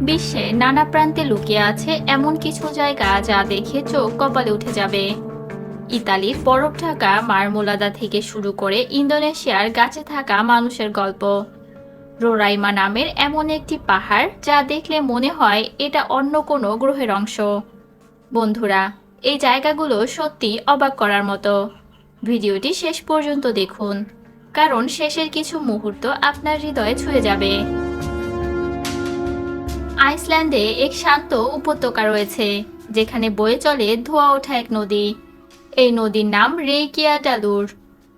বিশ্বে নানা প্রান্তে লুকিয়ে আছে এমন কিছু জায়গা যা দেখে চোখ কপালে উঠে যাবে। ইতালির বরফ ঢাকা মারমোলাদা থেকে শুরু করে ইন্দোনেশিয়ার গাছে থাকা মানুষের গল্প। রোরাইমা নামের এমন একটি পাহাড় যা দেখলে মনে হয় এটা অন্য কোনো গ্রহের অংশ। বন্ধুরা, এই জায়গাগুলো সত্যি অবাক করার মতো। ভিডিওটি শেষ পর্যন্ত দেখুন, কারণ শেষের কিছু মুহূর্ত আপনার হৃদয়ে ছুঁয়ে যাবে। আইসল্যান্ডে এক শান্ত উপত্যকা রয়েছে, যেখানে বয়ে চলে ধোয়া ওঠা এক নদী। এই নদীর নাম রেইকিয়া ডালুর।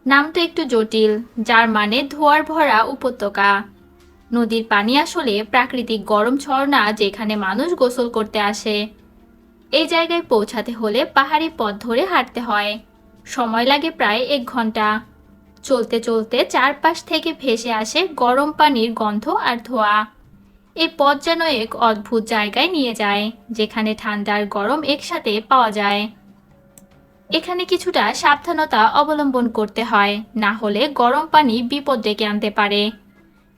নামটা একটু জটিল, যার মানে ধোয়ার ভরা উপত্যকা। নদীর পানি আসলে প্রাকৃতিক গরম ঝর্ণা যেখানে মানুষ গোসল করতে আসে। এই জায়গায় পৌঁছাতে হলে পাহাড়ি পথ ধরে হাঁটতে হয়। সময় লাগে প্রায় এক ঘণ্টা। চলতে চলতে চারপাশ থেকে ভেসে আসে গরম পানির গন্ধ আর ধোয়া। এই পথ যেন এক অদ্ভুত জায়গায় নিয়ে যায়, যেখানে ঠান্ডা আর গরম একসাথে পাওয়া যায়। এখানে কিছুটা সাবধানতা অবলম্বন করতে হয়, না হলে গরম পানি বিপদ ডেকে আনতে পারে।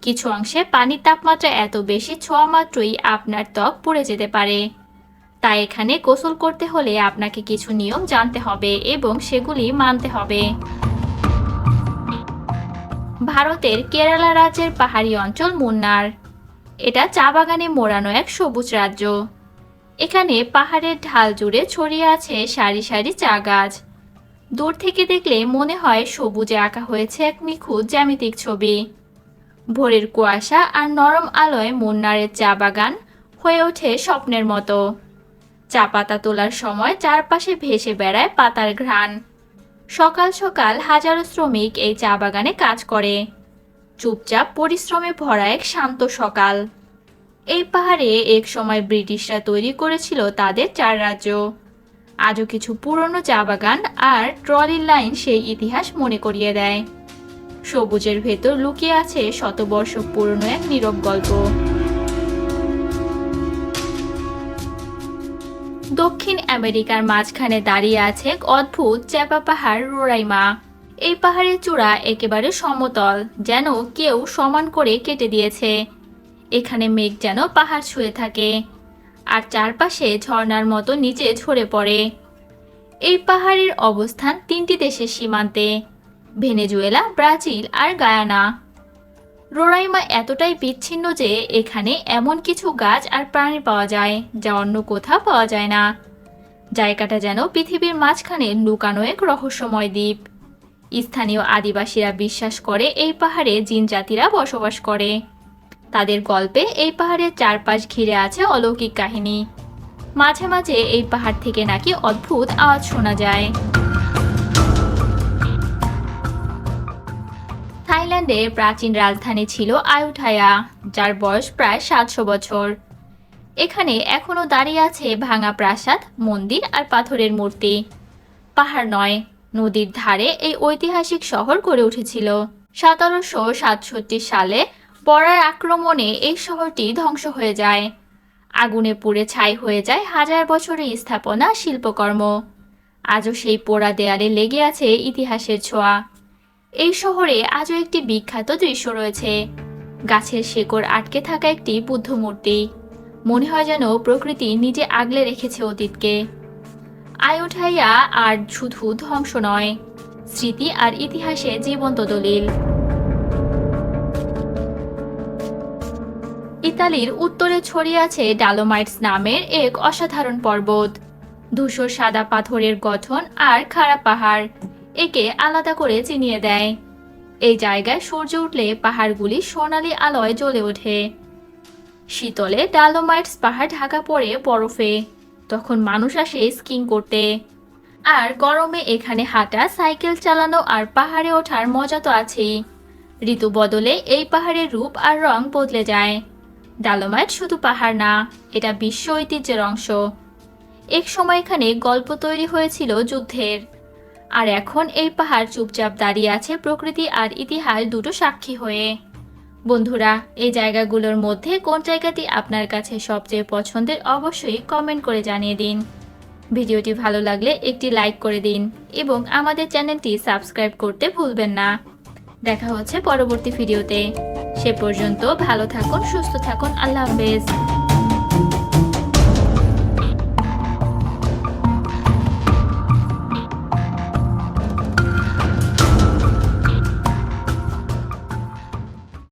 কিছু অংশে পানির তাপমাত্রা এত বেশি ছোঁয়া মাত্রই আপনার ত্বক পুড়ে যেতে পারে। তাই এখানে গোসল করতে হলে আপনাকে কিছু নিয়ম জানতে হবে এবং সেগুলি মানতে হবে। ভারতের কেরালা রাজ্যের পাহাড়ি অঞ্চল মুন্নার। এটা চা বাগানে মোড়ানো এক সবুজ রাজ্য। এখানে পাহাড়ের ঢাল জুড়ে ছড়িয়ে আছে সারি সারি চা গাছ। দূর থেকে দেখলে মনে হয় সবুজে আঁকা হয়েছে এক নিখুঁত জ্যামিতিক ছবি। ভোরের কুয়াশা আর নরম আলোয় মুন্নারের চা বাগান হয়ে ওঠে স্বপ্নের মতো। চা পাতা তোলার সময় চারপাশে ভেসে বেড়ায় পাতার ঘ্রাণ। সকাল সকাল হাজারো শ্রমিক এই চা বাগানে কাজ করে। চুপচাপ পরিশ্রমে ভরা এক শান্ত সকাল। এই পাহাড়ে এক সময় ব্রিটিশরা তৈরি করেছিল তাদের চার রাজ্য। আজও কিছু পুরনো চা বাগান আর ট্রলির লাইন সেই ইতিহাস মনে করিয়ে দেয়। সবুজের ভেতর লুকিয়ে আছে শতবর্ষ পুরনো এক নীরব গল্প। দক্ষিণ আমেরিকার মাঝখানে দাঁড়িয়ে আছে এক অদ্ভুত চ্যাপা পাহাড় রোরাইমা। এই পাহাড়ের চূড়া একেবারে সমতল, যেন কেউ সমান করে কেটে দিয়েছে। এখানে মেঘ যেন পাহাড় ছুঁয়ে থাকে, আর চারপাশে ঝর্ণার মতো নিচে ঝরে পড়ে। এই পাহাড়ের অবস্থান তিনটি দেশের সীমান্তে, ভেনেজুয়েলা, ব্রাজিল আর গায়ানা। রোরাইমা এতটাই বিচ্ছিন্ন যে এখানে এমন কিছু গাছ আর প্রাণী পাওয়া যায়, যা অন্য কোথাও পাওয়া যায় না। জায়গাটা যেন পৃথিবীর মাঝখানে লুকানো এক রহস্যময় দ্বীপ। স্থানীয় আদিবাসীরা বিশ্বাস করে এই পাহাড়ে জিন জাতিরা বসবাস করে। তাদের গল্পে এই পাহাড়ের চারপাশ ঘিরে আছে অলৌকিক কাহিনী। মাঝে মাঝে এই পাহাড় থেকে নাকি অদ্ভুত আওয়াজ শোনা যায়। থাইল্যান্ডের প্রাচীন রাজধানী ছিল আয়ুঠায়া, যার বয়স প্রায় সাতশো বছর। এখানে এখনও দাঁড়িয়ে আছে ভাঙা প্রাসাদ, মন্দির আর পাথরের মূর্তি। পাহাড় নয় নদীর ধারে এই ঐতিহাসিক শহর গড়ে উঠেছিল। সতেরোশো সাতষট্টি সালে বড়ার আক্রমণে এই শহরটি ধ্বংস হয়ে যায়। আগুনে পুড়ে ছাই হয়ে যায় হাজার বছরের স্থাপনা শিল্পকর্ম। আজও সেই পোড়া দেয়ালে লেগে আছে ইতিহাসের ছোঁয়া। এই শহরে আজও একটি বিখ্যাত দৃশ্য রয়েছে। গাছের শেকড় আটকে থাকা একটি বুদ্ধ মূর্তি মনে হয় যেন প্রকৃতি নিজে আগলে রেখেছে অতীতকে। আয়োঠাইয়া আর শুধু ধ্বংস নয়, স্মৃতি আর ইতিহাসে জীবন্ত দলিল। ইতালির উত্তরে ছড়িয়ে আছে ডালোমাইটস নামের এক অসাধারণ পর্বত। ধূসর সাদা পাথরের গঠন আর খাড়া পাহাড় একে আলাদা করে চিনিয়ে দেয়। এই জায়গায় সূর্য উঠলে পাহাড়গুলি সোনালি আলোয় জ্বলে ওঠে। শীতলে ডালোমাইটস পাহাড় ঢাকা পড়ে বরফে। তখন মানুষ আসে স্কিং করতে। আর গরমে এখানে হাঁটা, সাইকেল চালানো আর পাহাড়ে ওঠার মজা তো আছেই। ঋতু বদলে এই পাহাড়ের রূপ আর রং বদলে যায়। ডালোমাইট শুধু পাহাড় না, এটা বিশ্ব ঐতিহ্যের অংশ। এক সময় এখানে গল্প তৈরি হয়েছিল যুদ্ধের। আর এখন এই পাহাড় চুপচাপ দাঁড়িয়ে আছে প্রকৃতি আর ইতিহাস দুটো সাক্ষী হয়ে। বন্ধুরা, এই জায়গাগুলোর মধ্যে কোন জায়গাটি আপনার কাছে সবচেয়ে পছন্দের অবশ্যই কমেন্ট করে জানিয়ে দিন। ভিডিওটি ভালো লাগলে একটি লাইক করে দিন এবং আমাদের চ্যানেলটি সাবস্ক্রাইব করতে ভুলবেন না। দেখা হচ্ছে পরবর্তী ভিডিওতে। সে পর্যন্ত ভালো থাকুন, সুস্থ থাকুন, আল্লাহ হাফেজ।